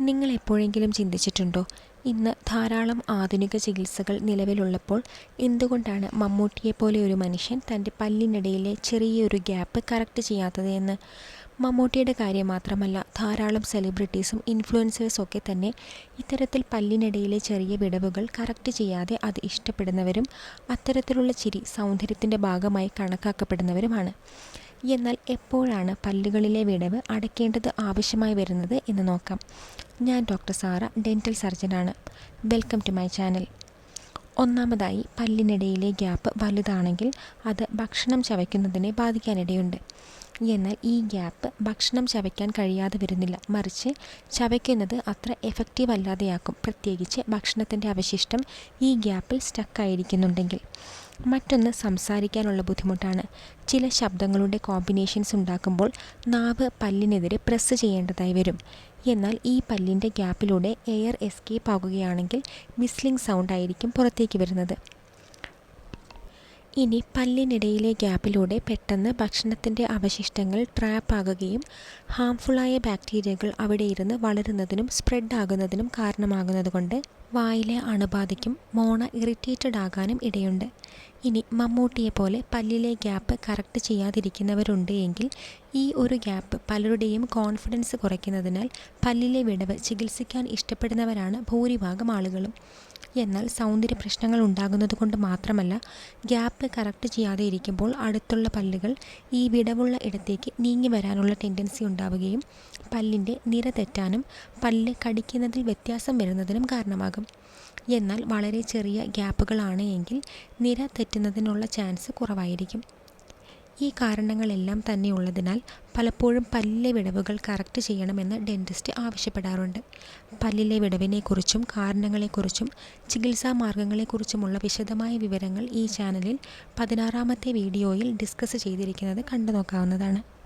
നിങ്ങൾ എപ്പോഴെങ്കിലും ചിന്തിച്ചിട്ടുണ്ടോ? ഇന്ന് ധാരാളം ആധുനിക ചികിത്സകൾ നിലവിലുള്ളപ്പോൾ എന്തുകൊണ്ടാണ് മമ്മൂട്ടിയെപ്പോലെ ഒരു മനുഷ്യൻ തന്റെ പല്ലിനിടയിലെ ചെറിയൊരു ഗ്യാപ്പ് കറക്റ്റ് ചെയ്യാത്തത് എന്ന്? മമ്മൂട്ടിയുടെ കാര്യം മാത്രമല്ല ധാരാളം സെലിബ്രിറ്റീസും ഇൻഫ്ലുവൻസേഴ്സും ഒക്കെ തന്നെ ഇത്തരത്തിൽ പല്ലിനിടയിലെ ചെറിയ വിടവുകൾ കറക്റ്റ് ചെയ്യാതെ അത് ഇഷ്ടപ്പെടുന്നവരും അത്തരത്തിലുള്ള ചിരി സൗന്ദര്യത്തിന്റെ ഭാഗമായി കണക്കാക്കപ്പെടുന്നവരുമാണ്. എന്നാൽ എപ്പോഴാണ് പല്ലുകളിലെ വിടവ് അടയ്ക്കേണ്ടത് ആവശ്യമായി വരുന്നത് എന്ന് നോക്കാം. ഞാൻ doctor Sara dental സർജനാണ്. Welcome to my channel. ഒന്നാമതായി പല്ലിനിടയിലെ ഗ്യാപ്പ് വലുതാണെങ്കിൽ അത് ഭക്ഷണം ചവയ്ക്കുന്നതിനെ ബാധിക്കാനിടയുണ്ട് എന്നാൽ ഈ ഗ്യാപ്പ് ഭക്ഷണം ചവയ്ക്കാൻ കഴിയാതെ വരുന്നില്ല. മറിച്ച് ചവയ്ക്കുന്നത് അത്ര എഫക്റ്റീവ് അല്ലാതെയാക്കും. പ്രത്യേകിച്ച് ഭക്ഷണത്തിന്റെ അവശിഷ്ടം ഈ ഗ്യാപ്പിൽ സ്റ്റക്കായിരിക്കുന്നുണ്ടെങ്കിൽ മറ്റൊന്ന് സംസാരിക്കാനുള്ള ബുദ്ധിമുട്ടാണ്. ചില ശബ്ദങ്ങളുടെ കോമ്പിനേഷൻസ് ഉണ്ടാക്കുമ്പോൾ നാവ് പല്ലിനെതിരെ പ്രസ് ചെയ്യേണ്ടതായി വരും. എന്നാൽ ഈ പല്ലിന്റെ ഗ്യാപ്പിലൂടെ എയർ എസ്കേപ്പ് ആകുകയാണെങ്കിൽ വിസ്ലിംഗ് സൗണ്ട് ആയിരിക്കും പുറത്തേക്ക് വരുന്നത്. ഇനി പല്ലിനിടയിലെ ഗ്യാപ്പിലൂടെ പെട്ടെന്ന് ഭക്ഷണത്തിന്റെ അവശിഷ്ടങ്ങൾ ട്രാപ്പ് ആകുകയും ഹാംഫുള്ളായ ബാക്ടീരിയകൾ അവിടെ ഇരുന്ന് വളരുന്നതിനും സ്പ്രെഡ് ആകുന്നതിനും കാരണമാകുന്നതുകൊണ്ട് വായിലെ അണുബാധയ്ക്കും മോണ ഇറിറ്റേറ്റഡ് ആകാനും ഇടയുണ്ട്. ഇനി മമ്മൂട്ടിയെ പോലെ പല്ലിലെ ഗ്യാപ്പ് കറക്റ്റ് ചെയ്യാതിരിക്കുന്നവരുണ്ട് എങ്കിൽ ഈ ഒരു ഗ്യാപ്പ് പലരുടെയും കോൺഫിഡൻസ് കുറയ്ക്കുന്നതിനാൽ പല്ലിലെ വിടവ് ചികിത്സിക്കാൻ ഇഷ്ടപ്പെടുന്നവരാണ് ഭൂരിഭാഗം ആളുകളും. എന്നാൽ സൗന്ദര്യ പ്രശ്നങ്ങൾ ഉണ്ടാകുന്നത് കൊണ്ട് മാത്രമല്ല ഗ്യാപ്പ് കറക്റ്റ് ചെയ്യാതെ ഇരിക്കുമ്പോൾ അടുത്തുള്ള പല്ലുകൾ ഈ വിടവുള്ള ഇടത്തേക്ക് നീങ്ങി വരാനുള്ള ടെൻഡൻസി ഉണ്ടാവുകയും പല്ലിന്റെ നിര തെറ്റാനും പല്ല് കടിക്കുന്നതിൽ വ്യത്യാസം വരുന്നതിനും കാരണമാകും. എന്നാൽ വളരെ ചെറിയ ഗ്യാപ്പുകളാണ് എങ്കിൽ നിര തെറ്റുന്നതിനുള്ള ചാൻസ് കുറവായിരിക്കും. ഈ കാരണങ്ങളെല്ലാം തന്നെ ഉള്ളതിനാൽ പലപ്പോഴും പല്ലിലെ വിടവുകൾ കറക്റ്റ് ചെയ്യണമെന്ന് ഡെന്റിസ്റ്റ് ആവശ്യപ്പെടാറുണ്ട്. പല്ലിലെ വിടവിനെക്കുറിച്ചും കാരണങ്ങളെക്കുറിച്ചും ചികിത്സാ മാർഗങ്ങളെക്കുറിച്ചുമുള്ള വിശദമായ വിവരങ്ങൾ ഈ ചാനലിൽ പതിനാറാമത്തെ വീഡിയോയിൽ ഡിസ്കസ് ചെയ്തിരിക്കുന്നത് കണ്ടു നോക്കാവുന്നതാണ്